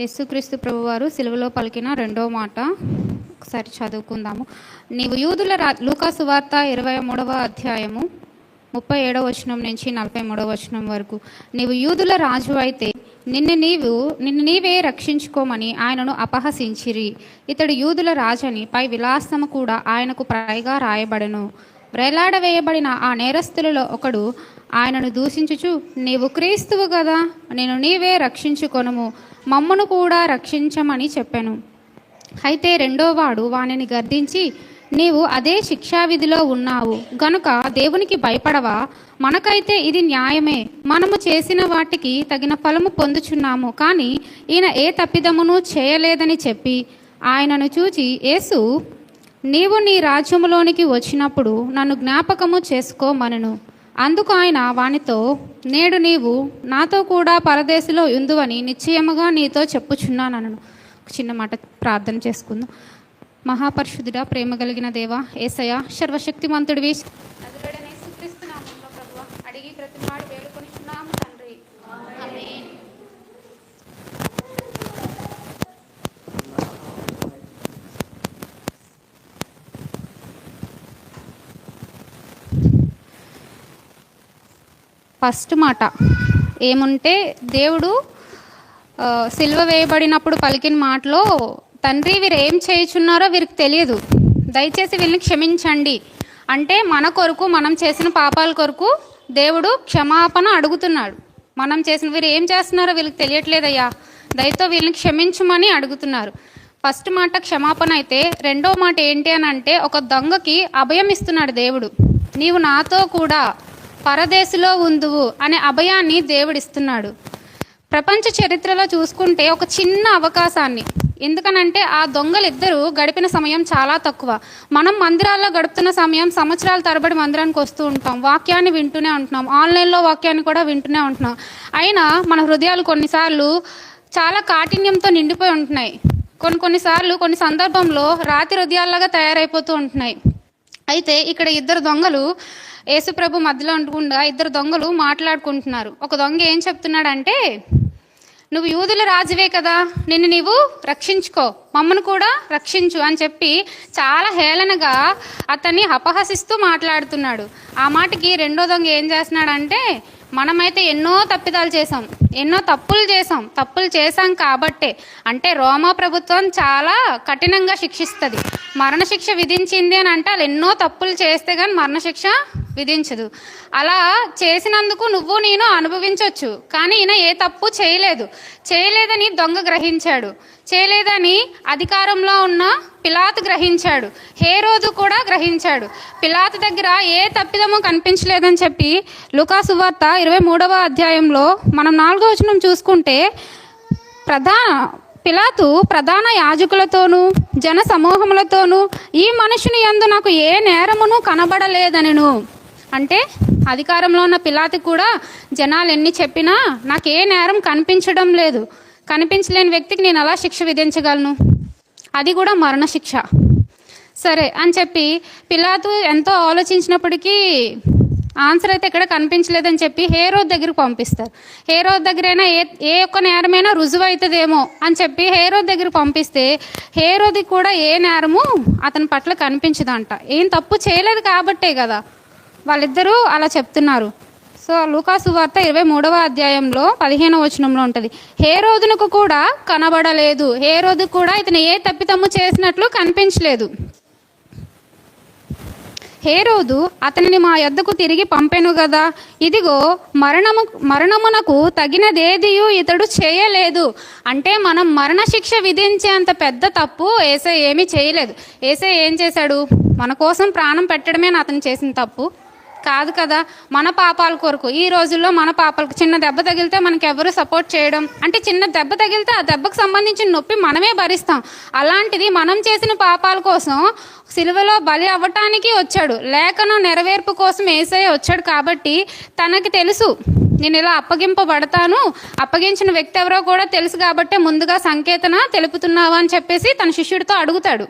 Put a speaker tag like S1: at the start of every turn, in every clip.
S1: యేసుక్రీస్తు ప్రభువారు సిలువలో పలికిన రెండో మాట. ఒకసారి చదువుకుందాము. నీవు యూదుల రా లూకాసు వార్త ఇరవై మూడవ అధ్యాయము ముప్పై ఏడవ వచనం నుంచి నలభై మూడవ వచనం వరకు. నీవు యూదుల రాజు అయితే నిన్ను నీవు నిన్ను నీవే రక్షించుకోమని ఆయనను అపహసించిరి. ఇతడు యూదుల రాజని పై విలాసము కూడా ఆయనకు పైగా రాయబడను. వేలాడవేయబడిన ఆ నేరస్తులలో ఒకడు ఆయనను దూషించుచు నీవు క్రీస్తువు కదా నేను నీవే రక్షించుకొనుము మమ్మను కూడా రక్షించమని చెప్పాను. అయితే రెండోవాడు వానిని గర్దించి నీవు అదే శిక్షావిధిలో ఉన్నావు గనుక దేవునికి భయపడవా? మనకైతే ఇది న్యాయమే. మనము చేసిన వాటికి తగిన ఫలము పొందుచున్నాము కానీ ఈయన ఏ తప్పిదమును చేయలేదని చెప్పి ఆయనను చూచి యేసు నీవు నీ రాజ్యములోనికి వచ్చినప్పుడు నన్ను జ్ఞాపకము చేసుకోమనను. అందుకు ఆయన వానితో నేడు నీవు నాతో కూడా పరదేశిలో ఉందువని నిశ్చయముగా నీతో చెప్పుచున్నానను చిన్న మాట ప్రార్థన చేసుకుందాం మహాపరిశుద్ధుడా ప్రేమ కలిగిన దేవ ఏసయ సర్వశక్తిమంతుడివి అడిగి ప్రతిమాడు వేడుకొని తండ్రి ఫస్ట్ మాట ఏముంటే దేవుడు సిల్వ వేయబడినప్పుడు పలికిన మాటలో తండ్రి వీరు ఏం చేయుచున్నారో వీరికి తెలియదు. దయచేసి వీళ్ళని క్షమించండి. అంటే మన కొరకు మనం చేసిన పాపాల కొరకు దేవుడు క్షమాపణ అడుగుతున్నాడు. మనం చేసిన వీరు ఏం చేస్తున్నారో వీళ్ళకి తెలియట్లేదయ్యా. దయతో వీళ్ళని క్షమించమని అడుగుతున్నారు. ఫస్ట్ మాట క్షమాపణ అయితే రెండో మాట ఏంటి అని అంటే ఒక దొంగకి అభయం ఇస్తున్నాడు దేవుడు. నీవు నాతో కూడా పరదేశిలో ఉందువు అనే అభయాన్ని దేవుడిస్తున్నాడు. ప్రపంచ చరిత్రలో చూసుకుంటే ఒక చిన్న అవకాశాన్ని. ఎందుకనంటే ఆ దొంగలిద్దరూ గడిపిన సమయం చాలా తక్కువ. మనం మందిరాల్లో గడుపుతున్న సమయం సంవత్సరాల తరబడి మందిరానికి వస్తూ ఉంటాం. వాక్యాన్ని వింటూనే ఉంటున్నాం. ఆన్లైన్లో వాక్యాన్ని కూడా వింటూనే ఉంటున్నాం. అయినా మన హృదయాలు కొన్నిసార్లు చాలా కాఠిన్యంతో నిండిపోయి ఉంటున్నాయి. కొన్ని కొన్నిసార్లు కొన్ని సందర్భంలో రాతి హృదయాల్లాగా తయారైపోతూ ఉంటున్నాయి. అయితే ఇక్కడ ఇద్దరు దొంగలు యేసుప్రభు మధ్యలో ఉండకుండా ఇద్దరు దొంగలు మాట్లాడుకుంటున్నారు. ఒక దొంగ ఏం చెప్తున్నాడంటే నువ్వు యూదుల రాజువే కదా నిన్ను నీవు రక్షించుకో మమ్మను కూడా రక్షించు అని చెప్పి చాలా హేళనగా అతన్ని అపహసిస్తూ మాట్లాడుతున్నాడు. ఆ మాటకి రెండో దొంగ ఏం చేస్తున్నాడంటే మనమైతే ఎన్నో తప్పిదాలు చేసాం ఎన్నో తప్పులు చేసాం తప్పులు చేశాం కాబట్టే. అంటే రోమా ప్రభుత్వం చాలా కఠినంగా శిక్షిస్తుంది. మరణశిక్ష విధించింది అని అంటే వాళ్ళు ఎన్నో తప్పులు చేస్తే కానీ మరణశిక్ష విధించదు. అలా చేసినందుకు నువ్వు నేను అనుభవించవచ్చు కానీ ఈయన ఏ తప్పు చేయలేదు. చేయలేదని దొంగ గ్రహించాడు. చేయలేదని అధికారంలో ఉన్న పిలాతు గ్రహించాడు. హేరోదు కూడా గ్రహించాడు. పిలాతు దగ్గర ఏ తప్పిదము కనిపించలేదని చెప్పి లుకాసువార్త ఇరవై మూడవ అధ్యాయంలో మనం నాలుగో వచనం చూసుకుంటే ప్రధాన పిలాతు ప్రధాన యాజకులతోనూ జన సమూహములతోనూ ఈ మనుషుని యందు నాకు ఏ నేరమును కనబడలేదనెను. అంటే అధికారంలో ఉన్న పిలాతి కూడా జనాలు ఎన్ని చెప్పినా నాకు ఏ నేరం కనిపించడం లేదు. కనిపించలేని వ్యక్తికి నేను అలా శిక్ష విధించగలను? అది కూడా మరణశిక్ష. సరే అని చెప్పి పిలాతు ఎంతో ఆలోచించినప్పటికీ ఆన్సర్ అయితే ఇక్కడ కనిపించలేదని చెప్పి హేరోద్ దగ్గరికి పంపిస్తారు. హేరోద్ దగ్గరైనా ఏ ఏ ఒక్క నేరమైనా రుజువు అవుతుందేమో అని చెప్పి హేరోద్ దగ్గర పంపిస్తే హేరోది కూడా ఏ నేరము అతని పట్ల కనిపించదంట. ఏం తప్పు చేయలేదు కాబట్టే కదా. వాళ్ళిద్దరూ అలా చెప్తున్నారు. సో లూకాసు వార్త ఇరవై మూడవ అధ్యాయంలో పదిహేనవ వచనంలో ఉంటుంది. హేరోదునకు కూడా కనబడలేదు. హే రోజు కూడా ఇతను ఏ తప్పితమ్ము చేసినట్లు కనిపించలేదు. హే రోజు అతనిని మా యొద్దకు తిరిగి పంపెను కదా ఇదిగో మరణము మరణమునకు తగినదేదియు ఇతడు చేయలేదు. అంటే మనం మరణశిక్ష విధించేంత పెద్ద తప్పు ఏసై ఏమీ చేయలేదు. ఏసే ఏం చేశాడు? మన కోసం ప్రాణం పెట్టడమే అతను చేసిన తప్పు? కాదు కదా? మన పాపాల కొరకు. ఈ రోజుల్లో మన పాపాలకు చిన్న దెబ్బ తగిలితే మనకి ఎవరు సపోర్ట్ చేయడం? అంటే చిన్న దెబ్బ తగిలితే ఆ దెబ్బకు సంబంధించిన నొప్పి మనమే భరిస్తాం. అలాంటిది మనం చేసిన పాపాల కోసం సిలువలో బలి అవ్వటానికి వచ్చాడు. లేఖనం నెరవేర్పు కోసం ఏసై వచ్చాడు కాబట్టి తనకి తెలుసు. నేను ఇలా అప్పగింపబడతాను. అప్పగించిన వ్యక్తి ఎవరో కూడా తెలుసు కాబట్టి ముందుగా సంకేతన తెలుపుతున్నావా అని చెప్పేసి తన శిష్యుడితో అడుగుతాడు.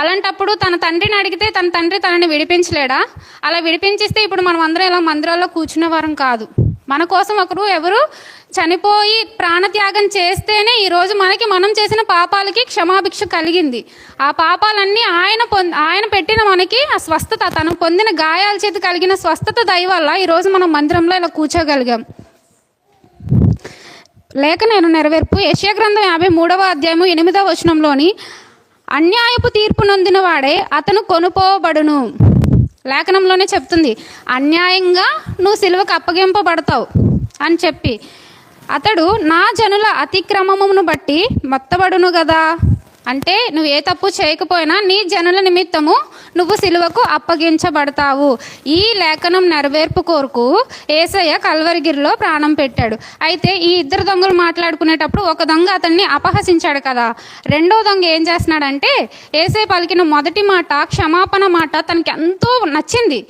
S1: అలాంటప్పుడు తన తండ్రిని అడిగితే తన తండ్రి తనని విడిపించలేడా? అలా విడిపించిస్తే ఇప్పుడు మనం అందరం ఇలా మందిరాల్లో కూర్చునే వారం కాదు. మన కోసం ఒకరు ఎవరు చనిపోయి ప్రాణత్యాగం చేస్తేనే ఈరోజు మనకి మనం చేసిన పాపాలకి క్షమాభిక్ష కలిగింది. ఆ పాపాలన్నీ ఆయన పొంద ఆయన పెట్టిన మనకి ఆ స్వస్థత తను పొందిన గాయాల చేతి కలిగిన స్వస్థత దయ వల్ల ఈరోజు మనం మందిరంలో ఇలా కూర్చోగలిగాం. లేక నేను నెరవేర్పు యశ్యా గ్రంథం యాభై మూడవ అధ్యాయము ఎనిమిదవ వచనంలోని అన్యాయపు తీర్పు నొందిన వాడే అతను కొనుపోబడును. లేఖనంలోనే చెప్తుంది అన్యాయంగా నువ్వు సిలువకు అప్పగింపబడతావు అని చెప్పి. అతడు నా జనుల అతిక్రమమును బట్టి మొత్తబడును కదా అంటే నువ్వు ఏ తప్పు చేయకపోయినా నీ జనుల నిమిత్తము నువ్వు సిలువకు అప్పగించబడతావు. ఈ లేఖనం నెరవేర్పు కోరుకు ఏసయ్య కల్వరిగిరిలో ప్రాణం పెట్టాడు. అయితే ఈ ఇద్దరు దొంగలు మాట్లాడుకునేటప్పుడు ఒక దొంగ అతన్ని అపహసించాడు కదా. రెండో దొంగ ఏం చేస్తున్నాడంటే ఏసై పలికిన మొదటి మాట క్షమాపణ మాట తనకి ఎంతో నచ్చింది.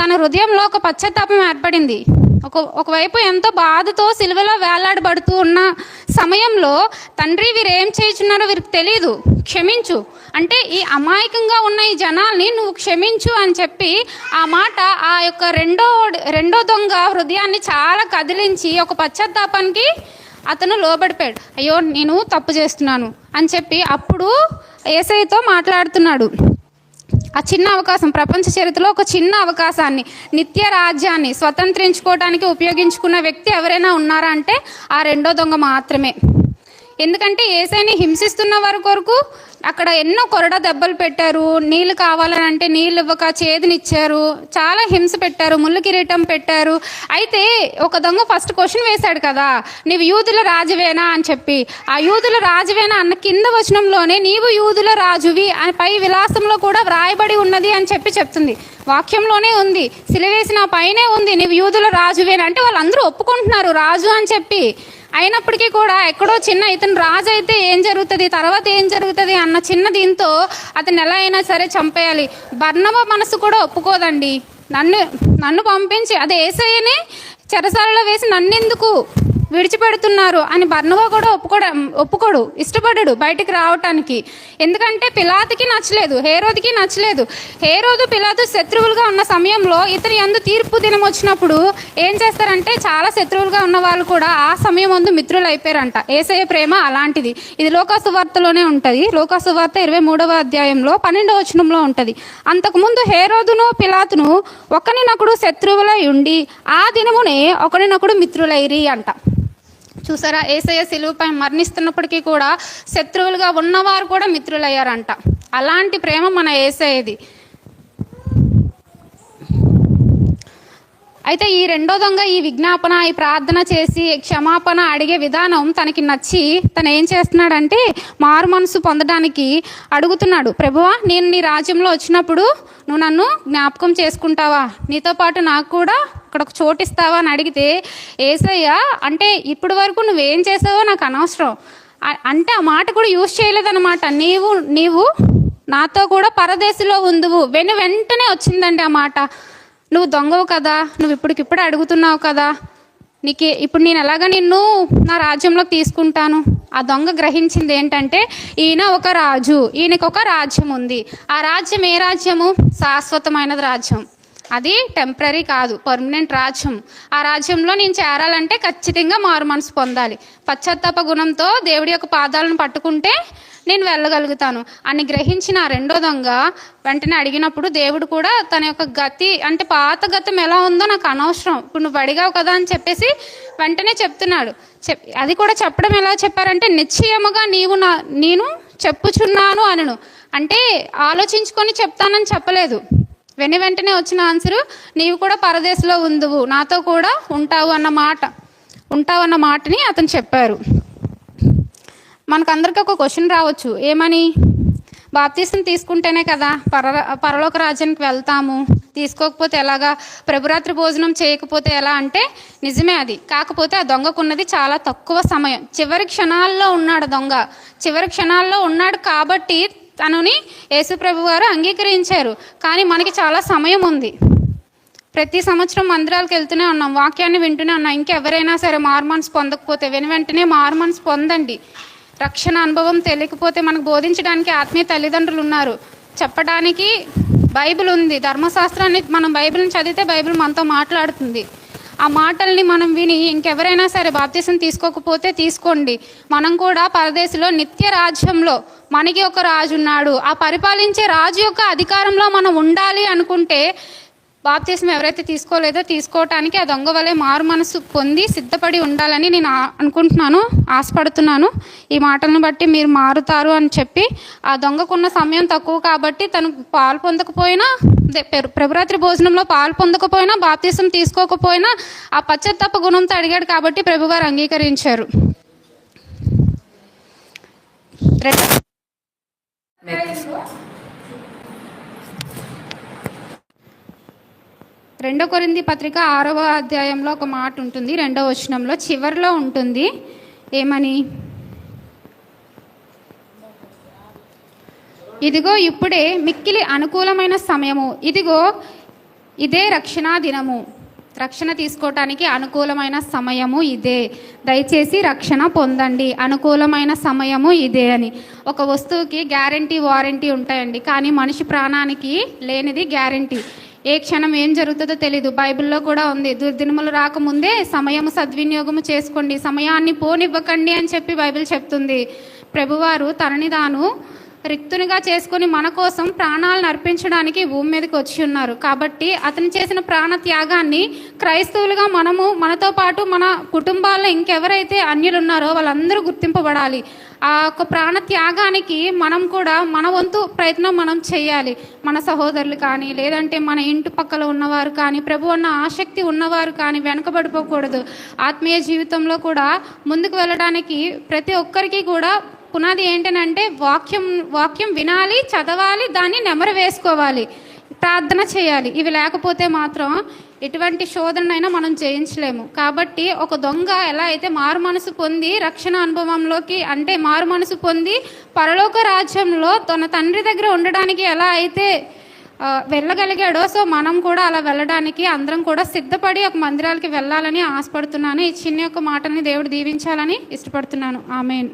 S1: తన హృదయంలో ఒక పశ్చాత్తాపం ఏర్పడింది. ఒక ఒకవైపు ఎంతో బాధతో సిలువలో వేలాడబడుతూ ఉన్న సమయంలో తండ్రి వీరు ఏం చేయుచున్నారో వీరికి తెలియదు క్షమించు. అంటే ఈ అమాయకంగా ఉన్న ఈ జనాల్ని నువ్వు క్షమించు అని చెప్పి ఆ మాట ఆ యొక్క రెండో రెండో దొంగ హృదయాన్ని చాలా కదిలించి ఒక పశ్చాత్తాపానికి అతను లోబడిపోయాడు. అయ్యో నేను తప్పు చేస్తున్నాను అని చెప్పి అప్పుడు ఏసైతో మాట్లాడుతున్నాడు. ఆ చిన్న అవకాశం ప్రపంచ చరిత్రలో ఒక చిన్న అవకాశాన్ని నిత్య రాజ్యాన్ని స్వతంత్రించుకోవడానికి ఉపయోగించుకున్న వ్యక్తి ఎవరైనా ఉన్నారా అంటే ఆ రెండో దొంగ మాత్రమే. ఎందుకంటే ఏసైని హింసిస్తున్న వారి కొరకు అక్కడ ఎన్నో కొరడ దెబ్బలు పెట్టారు. నీళ్ళు కావాలని అంటే నీళ్ళు ఇవ్వక చేదునిచ్చారు. చాలా హింస పెట్టారు. ముళ్ళు కిరీటం పెట్టారు. అయితే ఒక దొంగ ఫస్ట్ క్వశ్చన్ వేశాడు కదా నీవు యూదుల రాజువేనా? అని చెప్పి. ఆ యూదుల రాజువేనా అన్న కింద వచనంలోనే నీవు యూదుల రాజువి అని పై విలాసంలో కూడా వ్రాయబడి ఉన్నది అని చెప్పి చెప్తుంది. వాక్యంలోనే ఉంది. సిలివేసిన పైనే ఉంది నీవు యూదుల రాజువేనా? అంటే వాళ్ళందరూ ఒప్పుకుంటున్నారు. రాజు అని చెప్పి అయినప్పటికీ కూడా ఎక్కడో చిన్న ఇతను రాజు అయితే ఏం జరుగుతుంది తర్వాత ఏం జరుగుతుంది అన్న చిన్న దీంతో అతను ఎలా అయినా సరే చంపేయాలి. బర్ణవ మనసు కూడా ఒప్పుకోదండి. నన్ను నన్ను పంపించి అది ఏసయ్యనే చెరసాలలో వేసి నన్నెందుకు? విడిచిపెడుతున్నారు అని బర్ణవ కూడా ఒప్పుకోడ ఒప్పుకోడు ఇష్టపడడు బయటికి రావటానికి. ఎందుకంటే పిలాతికి నచ్చలేదు హేరోదికి నచ్చలేదు. హేరోదు పిలాతు శత్రువులుగా ఉన్న సమయంలో ఇతని అందు తీర్పు దినం వచ్చినప్పుడు ఏం చేస్తారంటే చాలా శత్రువులుగా ఉన్న వాళ్ళు కూడా ఆ సమయం ముందు మిత్రులు అయిపోయారంట ఏసయ ప్రేమ అలాంటిది. ఇది లోకాసువార్తలోనే ఉంటుంది. లోకాసువార్త ఇరవై మూడవ అధ్యాయంలో పన్నెండవ వచనంలో ఉంటుంది. అంతకుముందు హేరోదును పిలాతును ఒకరినొకడు శత్రువులై ఉండి ఆ దినమునే ఒకరినొకడు మిత్రులైరి అంట. చూసారా? ఏసయ్య సిలువుపై మరణిస్తున్నప్పటికీ కూడా శత్రువులుగా ఉన్నవారు కూడా మిత్రులయ్యారంట. అలాంటి ప్రేమ మన ఏసయ్యది. అయితే ఈ రెండో దొంగ ఈ విజ్ఞాపన ఈ ప్రార్థన చేసి క్షమాపణ అడిగే విధానం తనకి నచ్చి తను ఏం చేస్తున్నాడంటే మారు మనసు పొందడానికి అడుగుతున్నాడు. ప్రభువా నేను నీ రాజ్యంలో వచ్చినప్పుడు నువ్వు నన్ను జ్ఞాపకం చేసుకుంటావా? నీతో పాటు నాకు కూడా అక్కడ ఒక చోటు ఇస్తావా అని అడిగితే ఏసయ్య అంటే ఇప్పటి వరకు నువ్వేం చేసావో నాకు అనవసరం. అంటే ఆ మాట కూడా యూజ్ చేయలేదన్నమాట. నీవు నీవు నాతో కూడా పరదేశంలో ఉందువు. వెను వెంటనే వచ్చిందండి ఆ మాట. నువ్వు దొంగవు కదా నువ్వు ఇప్పటికిప్పుడు అడుగుతున్నావు కదా. నీకు ఇప్పుడు నేను ఎలాగ నిన్ను నా రాజ్యంలోకి తీసుకుంటాను? ఆ దొంగ గ్రహించింది ఏంటంటే ఈయన ఒక రాజు ఈయనకు ఒక రాజ్యం ఉంది. ఆ రాజ్యం ఏ రాజ్యము? శాశ్వతమైనది రాజ్యం. అది టెంపరీ కాదు పర్మనెంట్ రాజ్యం. ఆ రాజ్యంలో నేను చేరాలంటే ఖచ్చితంగా మారు మనసు పొందాలి. పశ్చాత్తాప గుణంతో దేవుడి యొక్క పాదాలను పట్టుకుంటే నేను వెళ్ళగలుగుతాను. అని గ్రహించిన రెండో దొంగ వెంటనే అడిగినప్పుడు దేవుడు కూడా తన యొక్క గతి అంటే పాత గతం ఎలా ఉందో నాకు అనవసరం. ఇప్పుడు నువ్వు అడిగావు కదా అని చెప్పేసి వెంటనే చెప్తున్నాడు. చెప్ అది కూడా చెప్పడం ఎలా చెప్పారంటే నిశ్చయముగా నీవు నా నేను చెప్పుచున్నాను అనను. అంటే ఆలోచించుకొని చెప్తానని చెప్పలేదు. వెను వెంటనే వచ్చిన ఆన్సరు నీవు కూడా పరదేశంలో ఉందువు నాతో కూడా ఉంటావు అన్న మాట ఉంటావు అన్న మాటని అతను చెప్పారు. మనకందరికీ ఒక క్వశ్చన్ రావచ్చు. ఏమని? బాప్తీసం తీసుకుంటేనే కదా పర పరలోక రాజ్యానికి వెళ్తాము. తీసుకోకపోతే ఎలాగా? ప్రభురాత్రి భోజనం చేయకపోతే ఎలా? అంటే నిజమే అది. కాకపోతే ఆ దొంగకున్నది చాలా తక్కువ సమయం. చివరి క్షణాల్లో ఉన్నాడు దొంగ. చివరి క్షణాల్లో ఉన్నాడు కాబట్టి తనని యేసుప్రభు గారు అంగీకరించారు. కానీ మనకి చాలా సమయం ఉంది. ప్రతి సంవత్సరం మందిరాలకు వెళ్తూనే ఉన్నాం. వాక్యాన్ని వింటూనే ఉన్నాం. ఇంకెవరైనా సరే మార్మన్స్ పొందకపోతే వెను వెంటనే మార్మన్స్ పొందండి. రక్షణ అనుభవం తెలియకపోతే మనకు బోధించడానికి ఆత్మీయ తల్లిదండ్రులు ఉన్నారు. చెప్పడానికి బైబిల్ ఉంది. ధర్మశాస్త్రాన్ని మనం బైబిల్ని చదివితే బైబిల్ మనతో మాట్లాడుతుంది. ఆ మాటల్ని మనం విని ఇంకెవరైనా సరే బాప్తీసం తీసుకోకపోతే తీసుకోండి. మనం కూడా పరదేశంలో నిత్య రాజ్యంలో మనకి ఒక రాజు ఉన్నాడు ఆ పరిపాలించే రాజు యొక్క అధికారంలో మనం ఉండాలి అనుకుంటే బాప్తీసం ఎవరైతే తీసుకోలేదో తీసుకోవటానికి ఆ దొంగ వలె మారు మనసు పొంది సిద్ధపడి ఉండాలని నేను అనుకుంటున్నాను ఆశపడుతున్నాను. ఈ మాటలను బట్టి మీరు మారుతారు అని చెప్పి ఆ దొంగకున్న సమయం తక్కువ కాబట్టి తను పాలు పొందకపోయినా ప్రభురాత్రి భోజనంలో పాలు పొందకపోయినా బాప్తీసం తీసుకోకపోయినా ఆ పశ్చాత్తాప గుణంతో అడిగాడు కాబట్టి ప్రభుగారు అంగీకరించారు. రెండో రెండో కొరింది పత్రిక ఆరవ అధ్యాయంలో ఒక మాట ఉంటుంది రెండవ వచనంలో చివరిలో ఉంటుంది. ఏమని? ఇదిగో ఇప్పుడే మిక్కిలి అనుకూలమైన సమయము. ఇదిగో ఇదే రక్షణా దినము. రక్షణ తీసుకోవటానికి అనుకూలమైన సమయము ఇదే. దయచేసి రక్షణ పొందండి. అనుకూలమైన సమయము ఇదే అని. ఒక వస్తువుకి గ్యారంటీ వారంటీ ఉంటాయండి. కానీ మనిషి ప్రాణానికి లేనిది గ్యారంటీ. ఏ క్షణం ఏం జరుగుతుందో తెలీదు. బైబిల్లో కూడా ఉంది. దుర్దినములు రాకముందే సమయం సద్వినియోగము చేసుకోండి. సమయాన్ని పోనివ్వకండి అని చెప్పి బైబిల్ చెప్తుంది. ప్రభువారు తనని తాను రిక్తునిగా చేసుకుని మన కోసం ప్రాణాలను అర్పించడానికి భూమి మీదకి వచ్చి ఉన్నారు. కాబట్టి అతను చేసిన ప్రాణ త్యాగాన్ని క్రైస్తవులుగా మనము మనతో పాటు మన కుటుంబాల్లో ఇంకెవరైతే అన్యులు ఉన్నారో వాళ్ళందరూ గుర్తింపబడాలి. ఆ యొక్క ప్రాణ త్యాగానికి మనం కూడా మన వంతు ప్రయత్నం మనం చేయాలి. మన సహోదరులు కానీ లేదంటే మన ఇంటి పక్కల ఉన్నవారు కానీ ప్రభు అన్న ఆసక్తి ఉన్నవారు కానీ వెనకబడిపోకూడదు. ఆత్మీయ జీవితంలో కూడా ముందుకు వెళ్ళడానికి ప్రతి ఒక్కరికి కూడా పునాది ఏంటనంటే వాక్యం వాక్యం వినాలి చదవాలి దాన్ని నెమరు వేసుకోవాలి ప్రార్థన చేయాలి. ఇవి లేకపోతే మాత్రం ఎటువంటి శోధనైనా మనం జయించలేము కాబట్టి ఒక దొంగ ఎలా అయితే మారు మనసు పొంది రక్షణ అనుభవంలోకి అంటే మారు మనసు పొంది పరలోక రాజ్యంలో తన తండ్రి దగ్గర ఉండడానికి ఎలా అయితే వెళ్ళగలిగాడో సో మనం కూడా అలా వెళ్ళడానికి అందరం కూడా సిద్ధపడి ఒక మందిరాలకి వెళ్ళాలని ఆశపడుతున్నాను. ఈ చిన్న యొక్క మాటని దేవుడు దీవించాలని ఇష్టపడుతున్నాను. ఆమెన్.